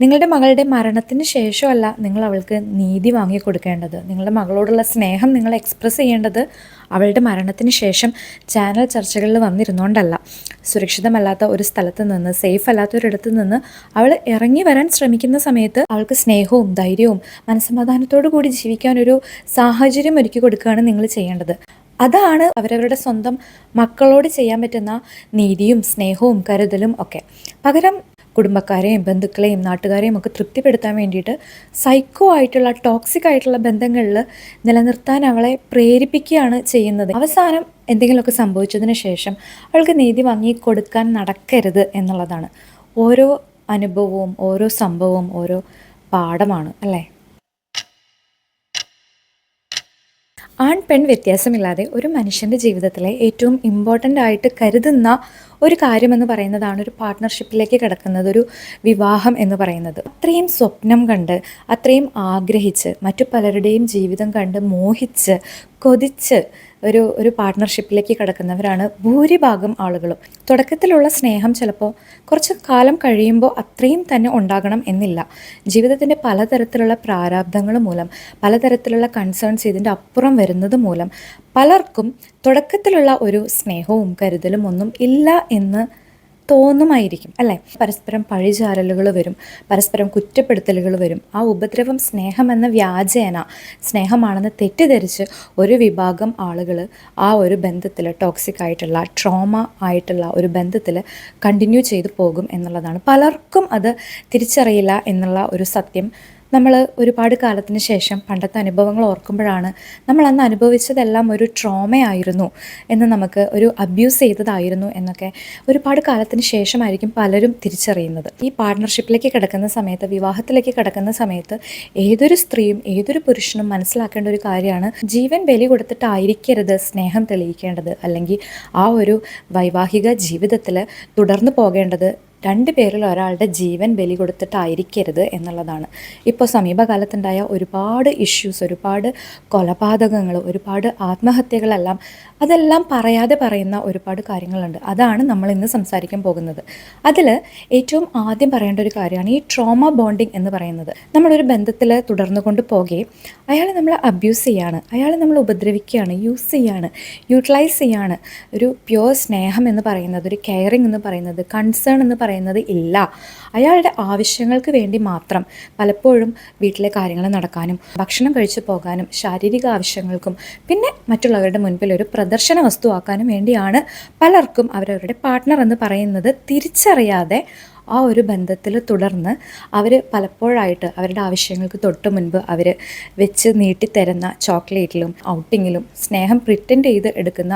നിങ്ങളുടെ മകളുടെ മരണത്തിന് ശേഷമല്ല നിങ്ങൾ അവൾക്ക് നീതി വാങ്ങി കൊടുക്കേണ്ടത്. നിങ്ങളുടെ മകളോടുള്ള സ്നേഹം നിങ്ങൾ എക്സ്പ്രസ് ചെയ്യേണ്ടത് അവളുടെ മരണത്തിന് ശേഷം ചാനൽ ചർച്ചകളിൽ വന്നിരുന്നുകൊണ്ടല്ല സുരക്ഷിതമല്ലാത്ത ഒരു സ്ഥലത്ത് നിന്ന് സേഫ് അല്ലാത്ത ഒരിടത്ത് നിന്ന് അവൾ ഇറങ്ങി വരാൻ ശ്രമിക്കുന്ന സമയത്ത് അവൾക്ക് സ്നേഹവും ധൈര്യവും മനസ്സമാധാനത്തോടു കൂടി ജീവിക്കാനൊരു സാഹചര്യം ഒരുക്കി കൊടുക്കുകയാണ് നിങ്ങൾ ചെയ്യേണ്ടത്. അതാണ് അവരവരുടെ സ്വന്തം മക്കളോട് ചെയ്യാൻ പറ്റുന്ന നീതിയും സ്നേഹവും കരുതലും ഒക്കെ. പകരം കുടുംബക്കാരെയും ബന്ധുക്കളെയും നാട്ടുകാരെയും ഒക്കെ തൃപ്തിപ്പെടുത്താൻ വേണ്ടിയിട്ട് സൈക്കോ ആയിട്ടുള്ള ടോക്സിക് ആയിട്ടുള്ള ബന്ധങ്ങളിൽ നിലനിർത്താൻ അവളെ പ്രേരിപ്പിക്കുകയാണ് ചെയ്യുന്നത്. അവസാനം എന്തെങ്കിലുമൊക്കെ സംഭവിച്ചതിന് ശേഷം അവൾക്ക് നീതി വാങ്ങി കൊടുക്കാൻ നടക്കരുത് എന്നുള്ളതാണ്. ഓരോ അനുഭവവും ഓരോ സംഭവവും ഓരോ പാഠമാണ് അല്ലേ? ആൺ പെൺ വ്യത്യാസമില്ലാതെ ഒരു മനുഷ്യന്റെ ജീവിതത്തിലെ ഏറ്റവും ഇമ്പോർട്ടന്റ് ആയിട്ട് കരുതുന്ന ഒരു കാര്യമെന്ന് പറയുന്നതാണ് ഒരു പാർട്ട്ണർഷിപ്പിലേക്ക് കിടക്കുന്നത് ഒരു വിവാഹം എന്ന് പറയുന്നത്. അത്രയും സ്വപ്നം കണ്ട് അത്രയും ആഗ്രഹിച്ച് മറ്റു പലരുടെയും ജീവിതം കണ്ട് മോഹിച്ച് കൊതിച്ച് ഒരു ഒരു പാർട്ട്ണർഷിപ്പിലേക്ക് കിടക്കുന്നവരാണ് ഭൂരിഭാഗം ആളുകളും. തുടക്കത്തിലുള്ള സ്നേഹം ചിലപ്പോൾ കുറച്ച് കാലം കഴിയുമ്പോൾ അത്രയും തന്നെ ഉണ്ടാകണം എന്നില്ല. ജീവിതത്തിന്റെ പലതരത്തിലുള്ള പ്രാരാബ്ദങ്ങൾ മൂലം പലതരത്തിലുള്ള കൺസേൺസ് ഇതിന്റെ അപ്പുറം വരുന്നത് മൂലം പലർക്കും തുടക്കത്തിലുള്ള ഒരു സ്നേഹവും കരുതലും ഒന്നും ഇല്ല എന്ന് തോന്നുമായിരിക്കും അല്ലേ? പരസ്പരം പഴിചാരലുകൾ വരും പരസ്പരം കുറ്റപ്പെടുത്തലുകൾ വരും. ആ ഉപദ്രവം സ്നേഹമെന്ന വ്യാജേന സ്നേഹമാണെന്ന് തെറ്റിദ്ധരിച്ച് ഒരു വിഭാഗം ആളുകൾ ആ ഒരു ബന്ധത്തിൽ ടോക്സിക് ആയിട്ടുള്ള ട്രോമ ആയിട്ടുള്ള ഒരു ബന്ധത്തിൽ കണ്ടിന്യൂ ചെയ്തു പോകും എന്നുള്ളതാണ്. പലർക്കും അത് തിരിച്ചറിയില്ല എന്നുള്ള ഒരു സത്യം നമ്മൾ ഒരുപാട് കാലത്തിന് ശേഷം പണ്ടത്തെ അനുഭവങ്ങൾ ഓർക്കുമ്പോഴാണ് നമ്മൾ അന്ന് അനുഭവിച്ചതെല്ലാം ഒരു ട്രോമയായിരുന്നു എന്ന് നമുക്ക് ഒരു അബ്യൂസ് ചെയ്തതായിരുന്നു എന്നൊക്കെ ഒരുപാട് കാലത്തിന് ശേഷമായിരിക്കും പലരും തിരിച്ചറിയുന്നത്. ഈ പാർട്ട്ണർഷിപ്പിലേക്ക് കിടക്കുന്ന സമയത്ത് വിവാഹത്തിലേക്ക് കിടക്കുന്ന സമയത്ത് ഏതൊരു സ്ത്രീയും ഏതൊരു പുരുഷനും മനസ്സിലാക്കേണ്ട ഒരു കാര്യമാണ് ജീവൻ ബലി കൊടുത്തിട്ടായിരിക്കരുത് സ്നേഹം തെളിയിക്കേണ്ടത് അല്ലെങ്കിൽ ആ ഒരു വൈവാഹിക ജീവിതത്തിൽ തുടർന്നു പോകേണ്ടത് രണ്ട് പേരിൽ ഒരാളുടെ ജീവൻ ബലി കൊടുത്തിട്ടായിരിക്കരുത് എന്നുള്ളതാണ്. ഇപ്പോൾ സമീപകാലത്തുണ്ടായ ഒരുപാട് ഇഷ്യൂസ് ഒരുപാട് കൊലപാതകങ്ങൾ ഒരുപാട് ആത്മഹത്യകളെല്ലാം അതെല്ലാം പറയാതെ പറയുന്ന ഒരുപാട് കാര്യങ്ങളുണ്ട്. അതാണ് നമ്മൾ ഇന്ന് സംസാരിക്കാൻ പോകുന്നത്. അതിൽ ഏറ്റവും ആദ്യം പറയേണ്ട ഒരു കാര്യമാണ് ഈ ട്രോമ ബോണ്ടിങ് എന്ന് പറയുന്നത്. നമ്മളൊരു ബന്ധത്തിൽ തുടർന്നു കൊണ്ട് പോകെ അയാൾ നമ്മളെ അബ്യൂസ് ചെയ്യാണ് അയാൾ നമ്മൾ ഉപദ്രവിക്കുകയാണ് യൂസ് ചെയ്യാണ് യൂട്ടിലൈസ് ചെയ്യാണ്. ഒരു പ്യുവർ സ്നേഹം എന്ന് പറയുന്നത് ഒരു കെയറിങ് എന്ന് പറയുന്നത് കൺസേൺ എന്ന് പറയുന്നത് ഇല്ല. അയാളുടെ ആവശ്യങ്ങൾക്ക് വേണ്ടി മാത്രം പലപ്പോഴും വീട്ടിലെ കാര്യങ്ങൾ നടക്കാനും ഭക്ഷണം കഴിച്ചു പോകാനും ശാരീരിക ആവശ്യങ്ങൾക്കും പിന്നെ മറ്റുള്ളവരുടെ മുൻപിൽ ഒരു പ്രദർശന വസ്തുവാക്കാനും വേണ്ടിയാണ് പലർക്കും അവരവരുടെ പാർട്ട്ണർ എന്ന് പറയുന്നത് തിരിച്ചറിയാതെ ആ ഒരു ബന്ധത്തിൽ തുടർന്ന് അവർ പലപ്പോഴായിട്ട് അവരുടെ ആവശ്യങ്ങൾക്ക് തൊട്ട് മുൻപ് അവർ വെച്ച് നീട്ടിത്തരുന്ന ചോക്ലേറ്റിലും ഔട്ടിങ്ങിലും സ്നേഹം പ്രിറ്റൻഡ് ചെയ്ത് എടുക്കുന്ന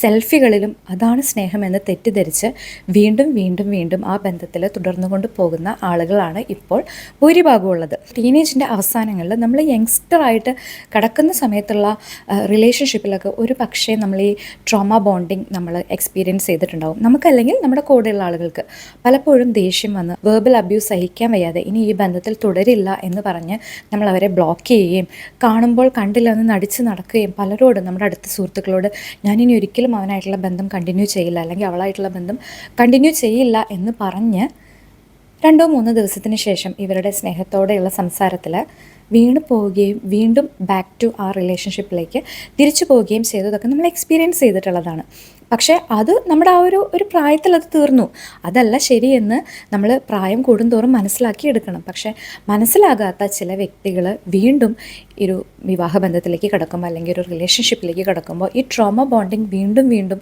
സെൽഫികളിലും അതാണ് സ്നേഹമെന്ന് തെറ്റിദ്ധരിച്ച് വീണ്ടും വീണ്ടും വീണ്ടും ആ ബന്ധത്തിൽ തുടർന്നു കൊണ്ട് പോകുന്ന ആളുകളാണ് ഇപ്പോൾ ഭൂരിഭാഗം ഉള്ളത് ടീനേജിന്റെ അവസാനങ്ങളിൽ നമ്മൾ യങ്സ്റ്ററായിട്ട് കിടക്കുന്ന സമയത്തുള്ള റിലേഷൻഷിപ്പിലൊക്കെ ഒരു പക്ഷേ നമ്മൾ ഈ ട്രോമ ബോണ്ടിങ് നമ്മൾ എക്സ്പീരിയൻസ് ചെയ്തിട്ടുണ്ടാവും. നമുക്കല്ലെങ്കിൽ നമ്മുടെ കൂടെയുള്ള ആളുകൾക്ക് പലപ്പോഴും വന്ന് വേർബൽ അബ്യൂസ് സഹിക്കാൻ വയ്യാതെ ഇനി ഈ ബന്ധത്തിൽ തുടരില്ല എന്ന് പറഞ്ഞ് നമ്മൾ അവരെ ബ്ലോക്ക് ചെയ്യുകയും കാണുമ്പോൾ കണ്ടില്ല എന്ന് നടിച്ച് നടക്കുകയും പലരോടും നമ്മുടെ അടുത്ത സുഹൃത്തുക്കളോട് ഞാനിനി ഒരിക്കലും അവനായിട്ടുള്ള ബന്ധം കണ്ടിന്യൂ ചെയ്യില്ല അല്ലെങ്കിൽ അവളായിട്ടുള്ള ബന്ധം കണ്ടിന്യൂ ചെയ്യില്ല എന്ന് പറഞ്ഞ് രണ്ടോ മൂന്നോ ദിവസത്തിന് ശേഷം ഇവരുടെ സ്നേഹത്തോടെയുള്ള സംസാരത്തിൽ വീണ് പോവുകയും വീണ്ടും ബാക്ക് ടു ആ റിലേഷൻഷിപ്പിലേക്ക് തിരിച്ചു പോവുകയും ചെയ്തതൊക്കെ നമ്മൾ എക്സ്പീരിയൻസ് ചെയ്തിട്ടുള്ളതാണ്. പക്ഷേ അത് നമ്മുടെ ആ ഒരു ഒരു പ്രായത്തിൽ അത് തീർന്നു. അതല്ല ശരിയെന്ന് നമ്മൾ പ്രായം കൂടുന്തോറും മനസ്സിലാക്കി എടുക്കണം. പക്ഷേ മനസ്സിലാകാത്ത ചില വ്യക്തികൾ വീണ്ടും ഒരു വിവാഹബന്ധത്തിലേക്ക് കിടക്കുമ്പോൾ അല്ലെങ്കിൽ ഒരു റിലേഷൻഷിപ്പിലേക്ക് കിടക്കുമ്പോൾ ഈ ട്രോമ ബോണ്ടിങ് വീണ്ടും വീണ്ടും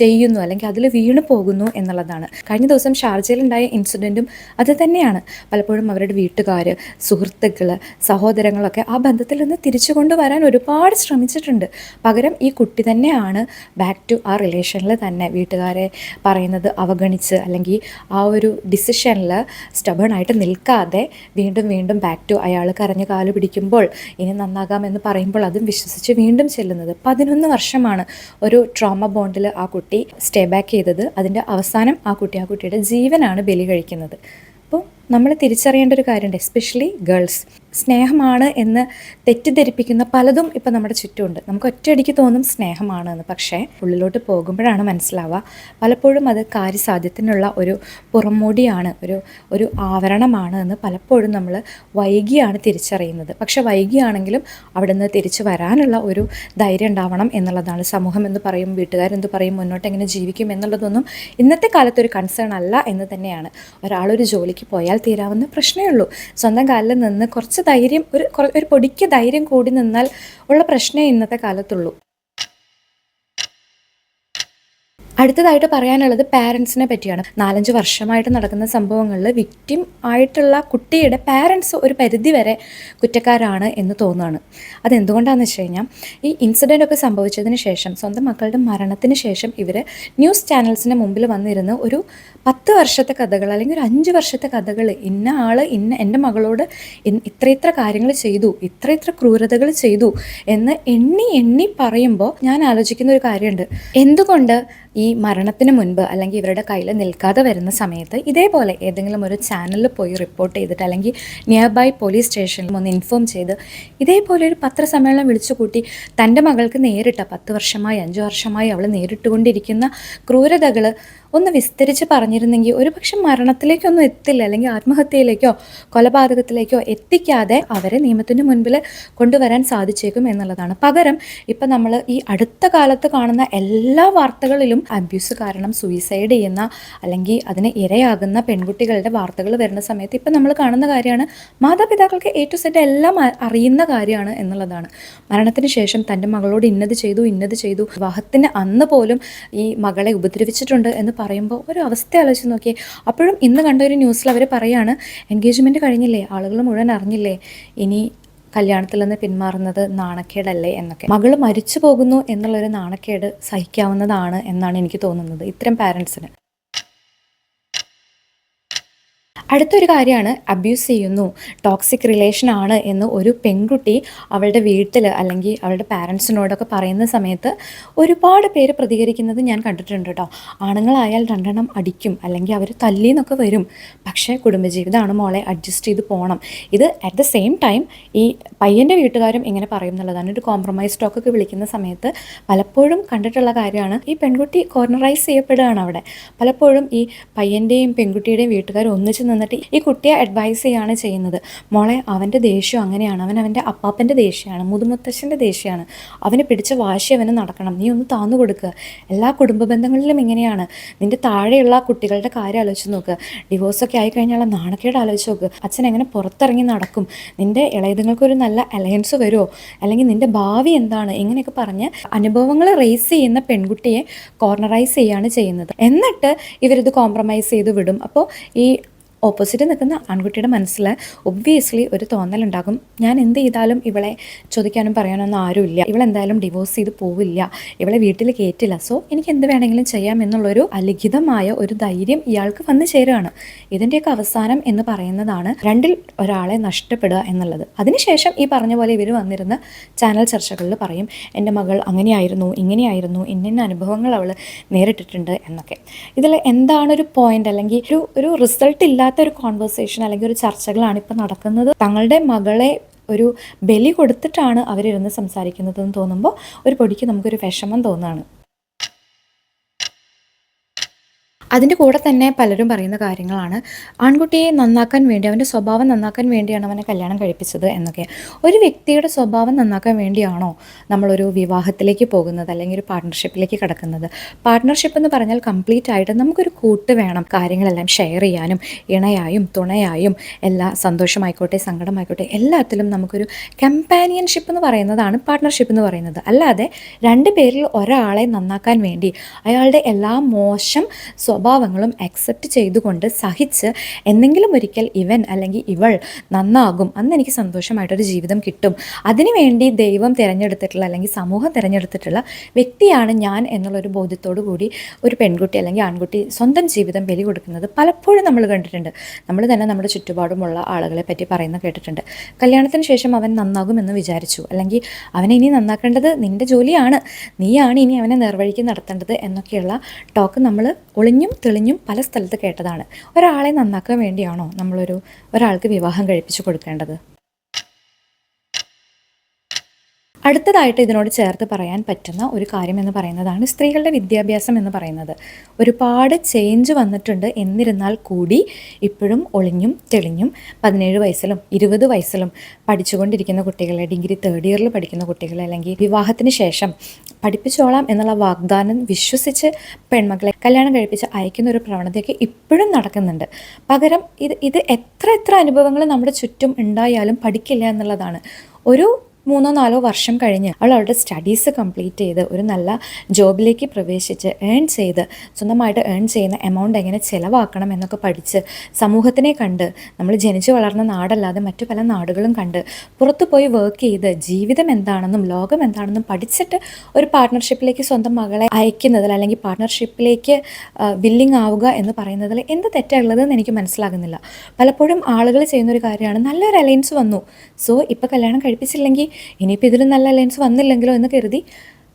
ചെയ്യുന്നു അല്ലെങ്കിൽ അതിൽ വീണ് പോകുന്നു എന്നുള്ളതാണ്. കഴിഞ്ഞ ദിവസം ഷാർജയിലുണ്ടായ ഇൻസിഡന്റും അത് തന്നെയാണ്. പലപ്പോഴും അവരുടെ വീട്ടുകാർ സുഹൃത്തുക്കൾ സഹോദരങ്ങളൊക്കെ ആ ബന്ധത്തിൽ നിന്ന് തിരിച്ചു കൊണ്ടുവരാൻ ഒരുപാട് ശ്രമിച്ചിട്ടുണ്ട്. പകരം ഈ കുട്ടി തന്നെയാണ് ബാക്ക് ടു ആ റിലേഷനിൽ തന്നെ വീട്ടുകാരെ പറയുന്നത് അവഗണിച്ച് അല്ലെങ്കിൽ ആ ഒരു ഡിസിഷനിൽ സ്റ്റബേണായിട്ട് നിൽക്കാതെ വീണ്ടും വീണ്ടും ബാക്ക് ടു അയാൾ കരഞ്ഞ് കാൽ പിടിക്കുമ്പോൾ ഇനി നന്നാകാമെന്ന് പറയുമ്പോൾ അതും വിശ്വസിച്ച് വീണ്ടും ചെല്ലുന്നത് പതിനൊന്ന് വർഷമാണ് ഒരു ട്രോമ ബോണ്ടിൽ ആ കുട്ടി സ്റ്റേ ബാക്ക് ചെയ്തത്. അതിന്റെ അവസാനം ആ കുട്ടി ആ കുട്ടിയുടെ ജീവനാണ് ബലി കഴിക്കുന്നത്. അപ്പോൾ നമ്മൾ തിരിച്ചറിയേണ്ട ഒരു കാര്യമുണ്ട് എസ്പെഷ്യലി ഗേൾസ് സ്നേഹമാണ് എന്ന് തെറ്റിദ്ധരിപ്പിക്കുന്ന പലതും ഇപ്പം നമ്മുടെ ചുറ്റുമുണ്ട്. നമുക്ക് ഒറ്റയടിക്ക് തോന്നും സ്നേഹമാണ് എന്ന്. പക്ഷേ ഉള്ളിലോട്ട് പോകുമ്പോഴാണ് മനസ്സിലാവുക. പലപ്പോഴും അത് കാര്യസാധ്യത്തിനുള്ള ഒരു പുറംമൂടിയാണ് ഒരു ഒരു ആവരണമാണ് എന്ന് പലപ്പോഴും നമ്മൾ വൈകിയാണ് തിരിച്ചറിയുന്നത്. പക്ഷേ വൈകിയാണെങ്കിലും അവിടെ നിന്ന് തിരിച്ചു വരാനുള്ള ഒരു ധൈര്യം ഉണ്ടാവണം എന്നുള്ളതാണ്. സമൂഹം എന്ന് പറയും വീട്ടുകാരെന്ത് പറയും മുന്നോട്ട് എങ്ങനെ ജീവിക്കും എന്നുള്ളതൊന്നും ഇന്നത്തെ കാലത്ത് ഒരു കൺസേൺ അല്ല എന്ന് തന്നെയാണ്. ഒരാളൊരു ജോലിക്ക് പോയാൽ തീരാവുന്ന പ്രശ്നമേ ഉള്ളൂ. സ്വന്തം കാലിൽ നിന്ന് കുറച്ച് ധൈര്യം ഒരു ഒരു പൊടിക്ക് ധൈര്യം കൂടി നിന്നാൽ ഉള്ള പ്രശ്നമേ ഇന്നത്തെ കാലത്തുള്ളൂ. അടുത്തതായിട്ട് പറയാനുള്ളത് പാരൻസിനെ പറ്റിയാണ്. നാലഞ്ച് വർഷമായിട്ട് നടക്കുന്ന സംഭവങ്ങളിൽ വിക്റ്റിം ആയിട്ടുള്ള കുട്ടിയുടെ പാരൻസ് ഒരു പരിധി വരെ കുറ്റക്കാരാണ് എന്ന് തോന്നുകയാണ് അതെന്തുകൊണ്ടാണെന്ന് വെച്ച് കഴിഞ്ഞാൽ ഈ ഇൻസിഡന്റ് ഒക്കെ സംഭവിച്ചതിന് ശേഷം സ്വന്തം മക്കളുടെ മരണത്തിന് ശേഷം ഇവർ ന്യൂസ് ചാനൽസിന് മുമ്പിൽ വന്നിരുന്ന് ഒരു പത്ത് വർഷത്തെ കഥകൾ അല്ലെങ്കിൽ ഒരു അഞ്ച് വർഷത്തെ കഥകൾ ഇന്ന ആൾ ഇന്ന എന്റെ മകളോട് ഇത്ര ഇത്ര കാര്യങ്ങൾ ചെയ്തു ഇത്ര ഇത്ര ക്രൂരതകൾ ചെയ്തു എന്ന് എണ്ണി എണ്ണി പറയുമ്പോൾ ഞാൻ ആലോചിക്കുന്ന ഒരു കാര്യമുണ്ട്. എന്തുകൊണ്ട് ഈ മരണത്തിന് മുൻപ് അല്ലെങ്കിൽ ഇവരുടെ കയ്യിൽ നിൽക്കാതെ വരുന്ന സമയത്ത് ഇതേപോലെ ഏതെങ്കിലും ഒരു ചാനലിൽ പോയി റിപ്പോർട്ട് ചെയ്തിട്ട് അല്ലെങ്കിൽ നിയർ ബൈ പോലീസ് സ്റ്റേഷനിൽ ഒന്ന് ഇൻഫോം ചെയ്ത് ഇതേപോലെ ഒരു പത്രസമ്മേളനം വിളിച്ചു കൂട്ടി തന്റെ മകൾക്ക് നേരിട്ട പത്ത് വർഷമായി അഞ്ച് വർഷമായി അവൾ നേരിട്ടുകൊണ്ടിരിക്കുന്ന ക്രൂരതകൾ ഒന്ന് വിസ്തരിച്ച് പറഞ്ഞിരുന്നെങ്കിൽ ഒരുപക്ഷെ മരണത്തിലേക്കൊന്നും എത്തില്ല അല്ലെങ്കിൽ ആത്മഹത്യയിലേക്കോ കൊലപാതകത്തിലേക്കോ എത്തിക്കാതെ അവരെ നിയമത്തിന് മുൻപിൽ കൊണ്ടുവരാൻ സാധിച്ചേക്കും എന്നുള്ളതാണ്. പകരം ഇപ്പം നമ്മൾ ഈ അടുത്ത കാലത്ത് കാണുന്ന എല്ലാ വാർത്തകളിലും അബ്യൂസ് കാരണം സൂയിസൈഡ് ചെയ്യുന്ന അല്ലെങ്കിൽ അതിന് ഇരയാകുന്ന പെൺകുട്ടികളുടെ വാർത്തകൾ വരുന്ന സമയത്ത് ഇപ്പം നമ്മൾ കാണുന്ന കാര്യമാണ് മാതാപിതാക്കൾക്ക് എ ടു സെറ്റ് എല്ലാം അറിയുന്ന കാര്യമാണ് എന്നുള്ളതാണ്. മരണത്തിന് ശേഷം തന്റെ മകളോട് ഇന്നത് ചെയ്തു ഇന്നത് ചെയ്തു വിവാഹത്തിന് അന്ന് പോലും ഈ മകളെ ഉപദ്രവിച്ചിട്ടുണ്ട് എന്ന് പറയുമ്പോൾ ഒരു അവസ്ഥ ആലോചിച്ച് നോക്കിയേ. അപ്പോഴും ഇന്ന് കണ്ട ഒരു ന്യൂസിൽ അവർ പറയാണ് എൻഗേജ്മെന്റ് കഴിഞ്ഞില്ലേ? ആളുകൾ മുഴുവൻ അറിഞ്ഞില്ലേ? ഇനി കല്യാണത്തിൽ നിന്ന് പിന്മാറുന്നത് നാണക്കേടല്ലേ? എന്നൊക്കെ. മകൾ മരിച്ചു പോകുന്നു എന്നുള്ളൊരു നാണക്കേട് സഹിക്കാവുന്നതാണ് എന്നാണ് എനിക്ക് തോന്നുന്നത് ഇത്തരം പാരൻസിന് അടുത്തൊരു കാര്യമാണ് അബ്യൂസ് ചെയ്യുന്നു ടോക്സിക് റിലേഷൻ ആണ് എന്ന് ഒരു പെൺകുട്ടി അവളുടെ വീട്ടിൽ അല്ലെങ്കിൽ അവളുടെ പാരൻസിനോടൊക്കെ പറയുന്ന സമയത്ത് ഒരുപാട് പേര് പ്രതികരിക്കുന്നത് ഞാൻ കണ്ടിട്ടുണ്ട് കേട്ടോ ആണുങ്ങളായാൽ രണ്ടെണ്ണം അടിക്കും അല്ലെങ്കിൽ അവർ തല്ലിന്നൊക്കെ വരും. പക്ഷേ കുടുംബജീവിതമാണ് മോളെ അഡ്ജസ്റ്റ് ചെയ്ത് പോകണം ഇത് അറ്റ് ദ സെയിം ടൈം ഈ പയ്യന്റെ വീട്ടുകാരും ഇങ്ങനെ പറയും എന്നുള്ളതാണ്. ഒരു കോംപ്രമൈസ് ടോക്കൊക്കെ വിളിക്കുന്ന സമയത്ത് പലപ്പോഴും കണ്ടിട്ടുള്ള കാര്യമാണ് ഈ പെൺകുട്ടി കോർണറൈസ് ചെയ്യപ്പെടുകയാണ് അവിടെ. പലപ്പോഴും ഈ പയ്യന്റെയും പെൺകുട്ടിയുടെയും വീട്ടുകാരും ഒന്നിച്ച് നിന്നിട്ട് ഈ കുട്ടിയെ അഡ്വൈസ് ചെയ്യുകയാണ് ചെയ്യുന്നത്. മോളെ അവന്റെ ദേഷ്യം അങ്ങനെയാണ്. അവൻ അവന്റെ അപ്പാപ്പന്റെ ദേഷ്യമാണ് മുതുമുത്തശ്ശന്റെ ദേഷ്യമാണ്. അവന് പിടിച്ച വാശി അവന് നടക്കണം. നീ ഒന്ന് താന്നു കൊടുക്കുക എല്ലാ കുടുംബ ബന്ധങ്ങളിലും ഇങ്ങനെയാണ്. നിന്റെ താഴെയുള്ള കുട്ടികളുടെ കാര്യം ആലോചിച്ച് നോക്കുക ഡിവോഴ്സൊക്കെ ആയി കഴിഞ്ഞാൽ നാണക്കേട് ആലോചിച്ച് നോക്ക്. അച്ഛൻ എങ്ങനെ പുറത്തിറങ്ങി നടക്കും? നിന്റെ ഇളയതുങ്ങൾക്കൊരു നല്ല അലയൻസ് വരുമോ അല്ലെങ്കിൽ നിന്റെ ഭാവി എന്താണ്? ഇങ്ങനെയൊക്കെ പറഞ്ഞ് അനുഭവങ്ങൾ റേസ് ചെയ്യുന്ന പെൺകുട്ടിയെ കോർണറൈസ് ചെയ്യുകയാണ് ചെയ്യുന്നത്. എന്നിട്ട് ഇവരിത് കോംപ്രമൈസ് ചെയ്ത് വിടും. അപ്പോൾ ഈ ഓപ്പോസിറ്റ് നിൽക്കുന്ന ആൺകുട്ടിയുടെ മനസ്സിൽ ഒബ്വിയസ്ലി ഒരു തോന്നലുണ്ടാകും. ഞാൻ എന്ത് ചെയ്താലും ഇവളെ ചോദിക്കാനും പറയാനൊന്നും ആരുമില്ല. ഇവളെന്തായാലും ഡിവോഴ്സ് ചെയ്ത് പോവില്ല. ഇവളെ വീട്ടിൽ കയറ്റില്ല സോ എനിക്ക് എന്ത് വേണമെങ്കിലും ചെയ്യാം എന്നുള്ളൊരു അലിഖിതമായ ഒരു ധൈര്യം ഇയാൾക്ക് വന്നു ചേരുകയാണ് ഇതിന്റെയൊക്കെ അവസാനം എന്ന് പറയുന്നതാണ് രണ്ടിൽ ഒരാളെ നഷ്ടപ്പെടുക എന്നുള്ളത്. അതിനുശേഷം ഈ പറഞ്ഞ പോലെ ഇവർ വന്നിരുന്ന ചാനൽ ചർച്ചകളിൽ പറയും എന്റെ മകൾ അങ്ങനെയായിരുന്നു ഇങ്ങനെയായിരുന്നു ഇന്ന അനുഭവങ്ങൾ അവൾ നേരിട്ടിട്ടുണ്ട് എന്നൊക്കെ. ഇതിൽ എന്താണ് ഒരു പോയിന്റ് അല്ലെങ്കിൽ ഒരു ഒരു റിസൾട്ട് ഇല്ല ഇല്ലാത്ത ഒരു കോൺവെർസേഷൻ അല്ലെങ്കിൽ ഒരു ചർച്ചകളാണ് ഇപ്പോൾ നടക്കുന്നത്. തങ്ങളുടെ മകളെ ഒരു ബലി കൊടുത്തിട്ടാണ് അവരിരുന്ന് സംസാരിക്കുന്നതെന്ന് തോന്നുമ്പോൾ ഒരു പൊടിക്ക് നമുക്കൊരു വിഷമം തോന്നുകയാണ് അതിന്റെ കൂടെ തന്നെ പലരും പറയുന്ന കാര്യങ്ങളാണ്. ആൺകുട്ടിയെ നന്നാക്കാൻ വേണ്ടി അവന്റെ സ്വഭാവം നന്നാക്കാൻ വേണ്ടിയാണ് അവനെ കല്യാണം കഴിപ്പിച്ചത് എന്നൊക്കെ. ഒരു വ്യക്തിയുടെ സ്വഭാവം നന്നാക്കാൻ വേണ്ടിയാണോ നമ്മളൊരു വിവാഹത്തിലേക്ക് പോകുന്നത് അല്ലെങ്കിൽ ഒരു പാർട്ട്ണർഷിപ്പിലേക്ക് കിടക്കുന്നത്? പാർട്ട്ണർഷിപ്പ് എന്ന് പറഞ്ഞാൽ കംപ്ലീറ്റ് ആയിട്ട് നമുക്കൊരു കൂട്ട് വേണം. കാര്യങ്ങളെല്ലാം ഷെയർ ചെയ്യാനും ഇണയായും തുണയായും എല്ലാ സന്തോഷമായിക്കോട്ടെ സങ്കടമായിക്കോട്ടെ എല്ലാത്തിലും നമുക്കൊരു കമ്പാനിയൻഷിപ്പ് എന്ന് പറയുന്നതാണ് പാർട്ട്ണർഷിപ്പ് എന്ന് പറയുന്നത്. അല്ലാതെ രണ്ട് പേരിൽ ഒരാളെ നന്നാക്കാൻ വേണ്ടി അയാളുടെ എല്ലാ മോശം സ്വഭാവങ്ങളും അക്സെപ്റ്റ് ചെയ്തുകൊണ്ട് സഹിച്ച് എന്തെങ്കിലും ഒരിക്കൽ ഇവൻ അല്ലെങ്കിൽ ഇവൾ നന്നാകും അന്ന് എനിക്ക് സന്തോഷമായിട്ടൊരു ജീവിതം കിട്ടും. അതിനുവേണ്ടി ദൈവം തിരഞ്ഞെടുത്തിട്ടുള്ള അല്ലെങ്കിൽ സമൂഹം തിരഞ്ഞെടുത്തിട്ടുള്ള വ്യക്തിയാണ് ഞാൻ എന്നുള്ളൊരു ബോധ്യത്തോടു കൂടി ഒരു പെൺകുട്ടി അല്ലെങ്കിൽ ആൺകുട്ടി സ്വന്തം ജീവിതം ബലി കൊടുക്കുന്നത് പലപ്പോഴും നമ്മൾ കണ്ടിട്ടുണ്ട്. നമ്മൾ തന്നെ നമ്മുടെ ചുറ്റുപാടുമുള്ള ആളുകളെ പറ്റി പറയുന്ന കേട്ടിട്ടുണ്ട്. കല്യാണത്തിന് ശേഷം അവൻ നന്നാകുമെന്ന് വിചാരിച്ചു. അല്ലെങ്കിൽ അവനെ ഇനി നന്നാക്കേണ്ടത് നിന്റെ ജോലിയാണ്. നീയാണ് ഇനി അവനെ നേർവഴിക്ക് നടത്തേണ്ടത് എന്നൊക്കെയുള്ള ടോക്ക് നമ്മൾ ഒളിഞ്ഞു തെളിഞ്ഞും തെളിഞ്ഞും പല സ്ഥലത്ത് കേട്ടതാണ്. ഒരാളെ നന്നാക്കാൻ വേണ്ടിയാണോ നമ്മളൊരു ഒരാൾക്ക് വിവാഹം കഴിപ്പിച്ചു കൊടുക്കേണ്ടത്? അടുത്തതായിട്ട് ഇതിനോട് ചേർത്ത് പറയാൻ പറ്റുന്ന ഒരു കാര്യം എന്ന് പറയുന്നതാണ് സ്ത്രീകളുടെ വിദ്യാഭ്യാസം എന്ന് പറയുന്നത്. ഒരുപാട് ചേഞ്ച് വന്നിട്ടുണ്ട് എന്നിരുന്നാൽ കൂടി ഇപ്പോഴും ഒളിഞ്ഞും തെളിഞ്ഞും പതിനേഴ് വയസ്സിലും ഇരുപത് വയസ്സിലും പഠിച്ചുകൊണ്ടിരിക്കുന്ന കുട്ടികളെ ഡിഗ്രി തേർഡ് ഇയറിൽ പഠിക്കുന്ന കുട്ടികളെ അല്ലെങ്കിൽ വിവാഹത്തിന് ശേഷം പഠിപ്പിച്ചോളാം എന്നുള്ള വാഗ്ദാനം വിശ്വസിച്ച് പെൺമക്കളെ കല്യാണം കഴിപ്പിച്ച് അയക്കുന്ന ഒരു പ്രവണതയൊക്കെ ഇപ്പോഴും നടക്കുന്നുണ്ട്. പകരം ഇത് ഇത് എത്ര എത്ര അനുഭവങ്ങൾ നമ്മുടെ ചുറ്റും ഉണ്ടായാലും പഠിക്കില്ല എന്നുള്ളതാണ്. ഒരു മൂന്നോ നാലോ വർഷം കഴിഞ്ഞ് അവൾ അവളുടെ സ്റ്റഡീസ് കംപ്ലീറ്റ് ചെയ്ത് ഒരു നല്ല ജോബിലേക്ക് പ്രവേശിച്ച് ഏൺ ചെയ്ത് സ്വന്തമായിട്ട് ഏൺ ചെയ്യുന്ന എമൗണ്ട് എങ്ങനെ ചിലവാക്കണം എന്നൊക്കെ പഠിച്ച് സമൂഹത്തിനെ കണ്ട് നമ്മൾ ജനിച്ചു വളർന്ന നാടല്ലാതെ മറ്റു പല നാടുകളും കണ്ട് പുറത്തു പോയി വർക്ക് ചെയ്ത് ജീവിതം എന്താണെന്നും ലോകം എന്താണെന്നും പഠിച്ചിട്ട് ഒരു പാർട്ട്ണർഷിപ്പിലേക്ക് സ്വന്തം മകളെ അയക്കുന്നതിൽ അല്ലെങ്കിൽ പാർട്ട്ണർഷിപ്പിലേക്ക് വില്ലിങ് ആവുക എന്ന് പറയുന്നതിൽ എന്ത് തെറ്റുള്ളതെന്ന് എനിക്ക് മനസ്സിലാകുന്നില്ല. പലപ്പോഴും ആളുകൾ ചെയ്യുന്ന ഒരു കാര്യമാണ് നല്ലൊരു അലയൻസ് വന്നു. സോ ഇപ്പോൾ കല്യാണം കഴിപ്പിച്ചില്ലെങ്കിൽ ഇനിയിപ്പോൾ ഇതിലും നല്ല അലയൻസ് വന്നില്ലെങ്കിലോ എന്ന് കരുതി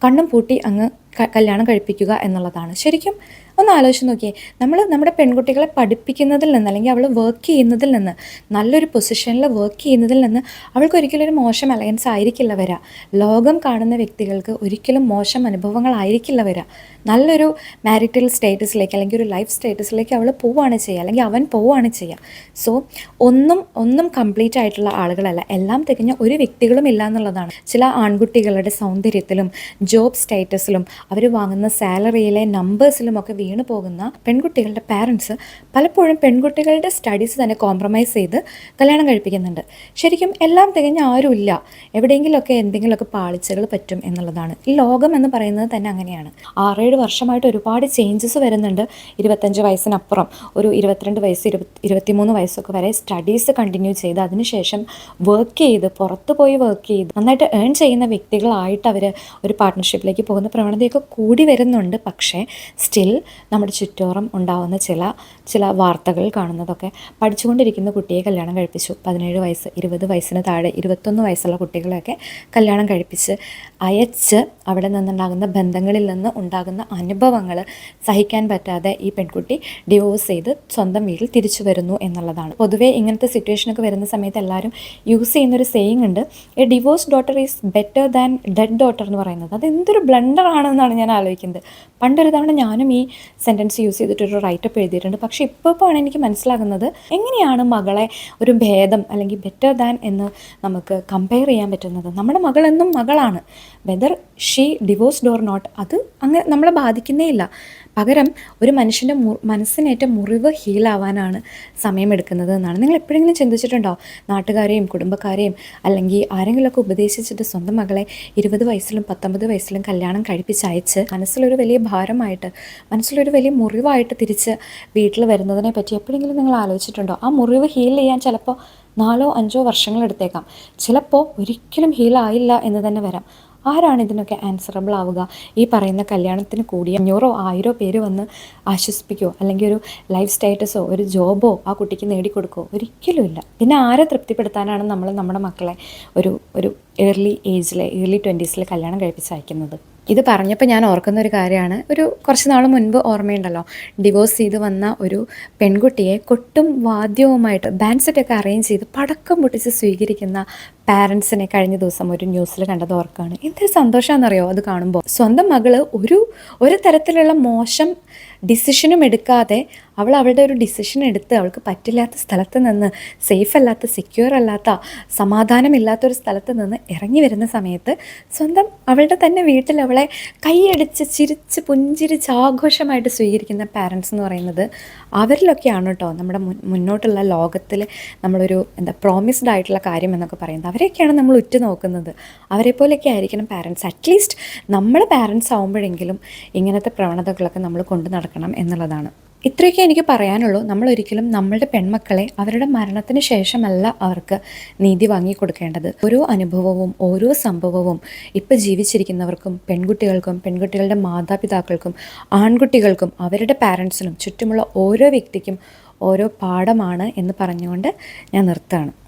കണ്ണും പൂട്ടി അങ്ങ് കല്യാണം കഴിപ്പിക്കുക എന്നുള്ളതാണ്. ശരിക്കും ഒന്ന് ആലോചിച്ച് നോക്കിയേ. നമ്മൾ നമ്മുടെ പെൺകുട്ടികളെ പഠിപ്പിക്കുന്നതിൽ നിന്ന് അല്ലെങ്കിൽ അവൾ വർക്ക് ചെയ്യുന്നതിൽ നിന്ന് നല്ലൊരു പൊസിഷനിൽ വർക്ക് ചെയ്യുന്നതിൽ നിന്ന് അവൾക്ക് ഒരിക്കലും ഒരു മോശം അലയൻസ് ആയിരിക്കില്ല വരിക ലോകം കാണുന്ന വ്യക്തികൾക്ക് ഒരിക്കലും മോശം അനുഭവങ്ങളായിരിക്കില്ല വരിക നല്ലൊരു മാരിറ്റൽ സ്റ്റേറ്റസിലേക്ക് അല്ലെങ്കിൽ ഒരു ലൈഫ് സ്റ്റേറ്റസിലേക്ക് അവൾ പോവുകയാണ് ചെയ്യുക അല്ലെങ്കിൽ അവൻ പോവുകയാണ് ചെയ്യുക സോ ഒന്നും ഒന്നും കംപ്ലീറ്റ് ആയിട്ടുള്ള ആളുകളല്ല. എല്ലാം തികഞ്ഞ ഒരു വ്യക്തികളും ഇല്ല എന്നുള്ളതാണ്. ചില ആൺകുട്ടികളുടെ സൗന്ദര്യത്തിലും ജോബ് സ്റ്റേറ്റസിലും അവർ വാങ്ങുന്ന സാലറിയിലെ നമ്പേഴ്സിലും ഒക്കെ പോകുന്ന പെൺകുട്ടികളുടെ പാരൻസ് പലപ്പോഴും പെൺകുട്ടികളുടെ സ്റ്റഡീസ് തന്നെ കോംപ്രമൈസ് ചെയ്ത് കല്യാണം കഴിപ്പിക്കുന്നുണ്ട്. ശരിക്കും എല്ലാം തികഞ്ഞ ആരുമില്ല. എവിടെയെങ്കിലുമൊക്കെ എന്തെങ്കിലുമൊക്കെ പാളിച്ചകൾ പറ്റും എന്നുള്ളതാണ്. ഈ ലോകം എന്ന് പറയുന്നത് തന്നെ അങ്ങനെയാണ്. ആറേഴ് വർഷമായിട്ട് ഒരുപാട് ചേഞ്ചസ് വരുന്നുണ്ട്. ഇരുപത്തഞ്ച് വയസ്സിനപ്പുറം ഒരു ഇരുപത്തിരണ്ട് വയസ്സ് ഇരുപത്തി ഇരുപത്തിമൂന്ന് വയസ്സൊക്കെ വരെ സ്റ്റഡീസ് കണ്ടിന്യൂ ചെയ്ത് അതിനുശേഷം വർക്ക് ചെയ്ത് പുറത്ത് പോയി വർക്ക് ചെയ്ത് നന്നായിട്ട് ഏൺ ചെയ്യുന്ന വ്യക്തികളായിട്ട് അവർ ഒരു പാർട്ട്ണർഷിപ്പിലേക്ക് പോകുന്ന പ്രവണതയൊക്കെ കൂടി വരുന്നുണ്ട്. പക്ഷേ സ്റ്റിൽ നമ്മുടെ ചുറ്റോറം ഉണ്ടാവുന്ന ചില ചില വാർത്തകൾ കാണുന്നതൊക്കെ. പഠിച്ചുകൊണ്ടിരിക്കുന്ന കുട്ടിയെ കല്യാണം കഴിപ്പിച്ചു. പതിനേഴ് വയസ്സ് ഇരുപത് വയസ്സിന് താഴെ ഇരുപത്തൊന്ന് വയസ്സുള്ള കുട്ടികളെയൊക്കെ കല്യാണം കഴിപ്പിച്ച് അയച്ച് അവിടെ നിന്നുണ്ടാകുന്ന ബന്ധങ്ങളിൽ നിന്ന് ഉണ്ടാകുന്ന അനുഭവങ്ങൾ സഹിക്കാൻ പറ്റാതെ ഈ പെൺകുട്ടി ഡിവോഴ്സ് ചെയ്ത് സ്വന്തം വീട്ടിൽ തിരിച്ചു വരുന്നു എന്നുള്ളതാണ്. പൊതുവേ ഇങ്ങനത്തെ സിറ്റുവേഷനൊക്കെ വരുന്ന സമയത്ത് എല്ലാവരും യൂസ് ചെയ്യുന്നൊരു സെയിങ് ഉണ്ട്. A divorce daughter is better than dead daughter എന്ന് പറയുന്നത്. അത് എന്തൊരു ബ്ലണ്ടർ ആണെന്നാണ് ഞാൻ ആലോചിക്കുന്നത്. പണ്ടൊരു തവണ ഞാനും ഈ സെന്റൻസ് യൂസ് ചെയ്തിട്ടൊരു റൈറ്റപ്പ് എഴുതിയിട്ടുണ്ട്. പക്ഷേ ഇപ്പോൾ എനിക്ക് മനസ്സിലാകുന്നത് എങ്ങനെയാണ് മകളെ ഒരു ഭേദം അല്ലെങ്കിൽ ബെറ്റർ ദാൻ എന്ന് നമുക്ക് കമ്പയർ ചെയ്യാൻ പറ്റുന്നത്. നമ്മുടെ മകളെന്നും മകളാണ്. Whether she divorced or not അത് അങ്ങനെ നമ്മളെ ബാധിക്കുന്നേ ഇല്ല. പകരം ഒരു മനുഷ്യന്റെ മു മനസ്സിനേറ്റ മുറിവ് ഹീലാവാനാണ് സമയമെടുക്കുന്നത് എന്നാണ്. നിങ്ങൾ എപ്പോഴെങ്കിലും ചിന്തിച്ചിട്ടുണ്ടോ? നാട്ടുകാരെയും കുടുംബക്കാരെയും അല്ലെങ്കിൽ ആരെങ്കിലുമൊക്കെ ഉപദേശിച്ചിട്ട് സ്വന്തം മകളെ ഇരുപത് വയസ്സിലും പത്തൊമ്പത് വയസ്സിലും കല്യാണം കഴിപ്പിച്ചയച്ച് മനസ്സിലൊരു വലിയ ഭാരമായിട്ട് മനസ്സിലൊരു വലിയ മുറിവായിട്ട് തിരിച്ച് വീട്ടിൽ വരുന്നതിനെ പറ്റി എപ്പോഴെങ്കിലും നിങ്ങൾ ആലോചിച്ചിട്ടുണ്ടോ? ആ മുറിവ് ഹീൽ ചെയ്യാൻ ചിലപ്പോൾ നാലോ അഞ്ചോ വർഷങ്ങളെടുത്തേക്കാം ചിലപ്പോൾ ഒരിക്കലും ഹീലായില്ല എന്ന് തന്നെ വരാം. ആരാണ് ഇതിനൊക്കെ ആൻസറബിൾ ആവുക? ഈ പറയുന്ന കല്യാണത്തിന് കൂടി അഞ്ഞൂറോ ആയിരോ പേര് വന്ന് ആശ്വസിപ്പിക്കുകയോ അല്ലെങ്കിൽ ഒരു ലൈഫ് സ്റ്റേറ്റസോ ഒരു ജോബോ ആ കുട്ടിക്ക് നേടിക്കൊടുക്കുകയോ ഒരിക്കലും ഇല്ല. പിന്നെ ആരെ തൃപ്തിപ്പെടുത്താനാണ് നമ്മൾ നമ്മുടെ മക്കളെ ഒരു ഒരു ഏർലി ഏജിലെ ഏർലി ട്വന്റീസിൽ കല്യാണം കഴിപ്പിച്ച് അയക്കുന്നത്? ഇത് പറഞ്ഞപ്പോൾ ഞാൻ ഓർക്കുന്ന ഒരു കാര്യമാണ്. ഒരു കുറച്ച് നാൾ മുൻപ് ഓർമ്മയുണ്ടല്ലോ. ഡിവോഴ്സ് ചെയ്ത് വന്ന ഒരു പെൺകുട്ടിയെ കൊട്ടും വാദ്യവുമായിട്ട് ബാൻഡ് സെറ്റൊക്കെ അറേഞ്ച് ചെയ്ത് പടക്കം പൊട്ടിച്ച് സ്വീകരിക്കുന്ന പാരൻസിനെ കഴിഞ്ഞ ദിവസം ഒരു ന്യൂസിൽ കണ്ടത് ഓർക്കുകയാണ് എന്തൊരു സന്തോഷമാണെന്നറിയോ അത് കാണുമ്പോൾ സ്വന്തം മകൾ ഒരു ഒരു തരത്തിലുള്ള മോശം ഡിസിഷനും എടുക്കാതെ അവൾ അവളുടെ ഒരു ഡിസിഷൻ എടുത്ത് അവൾക്ക് പറ്റില്ലാത്ത സ്ഥലത്ത് നിന്ന് സേഫ് അല്ലാത്ത സെക്യൂർ അല്ലാത്ത സമാധാനമില്ലാത്തൊരു സ്ഥലത്ത് നിന്ന് ഇറങ്ങി വരുന്ന സമയത്ത് സ്വന്തം അവളുടെ തന്നെ വീട്ടിൽ അവളെ കൈയടിച്ച് ചിരിച്ച് പുഞ്ചിരിച്ച് ആഘോഷമായിട്ട് സ്വീകരിക്കുന്ന പാരൻസ് എന്ന് പറയുന്നത് അവരിലൊക്കെയാണ് കേട്ടോ നമ്മുടെ മുന്നോട്ടുള്ള ലോകത്തിൽ നമ്മളൊരു എന്താ പ്രോമിസ്ഡ് ആയിട്ടുള്ള കാര്യം എന്നൊക്കെ പറയുന്നത്. അവരെയൊക്കെയാണ് നമ്മൾ ഉറ്റു നോക്കുന്നത് അവരെ പോലെയൊക്കെ ആയിരിക്കണം പാരൻസ് അറ്റ്ലീസ്റ്റ് നമ്മൾ പാരൻസ് ആവുമ്പോഴെങ്കിലും ഇങ്ങനത്തെ പ്രവണതകളൊക്കെ നമ്മൾ കൊണ്ടു നടക്കണം എന്നുള്ളതാണ്. ഇത്രയൊക്കെ എനിക്ക് പറയാനുള്ളൂ. നമ്മൾ ഒരിക്കലും നമ്മളുടെ പെൺമക്കളെ അവരുടെ മരണത്തിന് ശേഷമല്ല അവർക്ക് നീതി വാങ്ങി കൊടുക്കേണ്ടത്. ഓരോ അനുഭവവും ഓരോ സംഭവവും ഇപ്പം ജീവിച്ചിരിക്കുന്നവർക്കും പെൺകുട്ടികൾക്കും പെൺകുട്ടികളുടെ മാതാപിതാക്കൾക്കും ആൺകുട്ടികൾക്കും അവരുടെ പാരൻസിനും ചുറ്റുമുള്ള ഓരോ വ്യക്തിക്കും ഓരോ പാഠമാണ് എന്ന് പറഞ്ഞുകൊണ്ട് ഞാൻ നിർത്തുകയാണ്.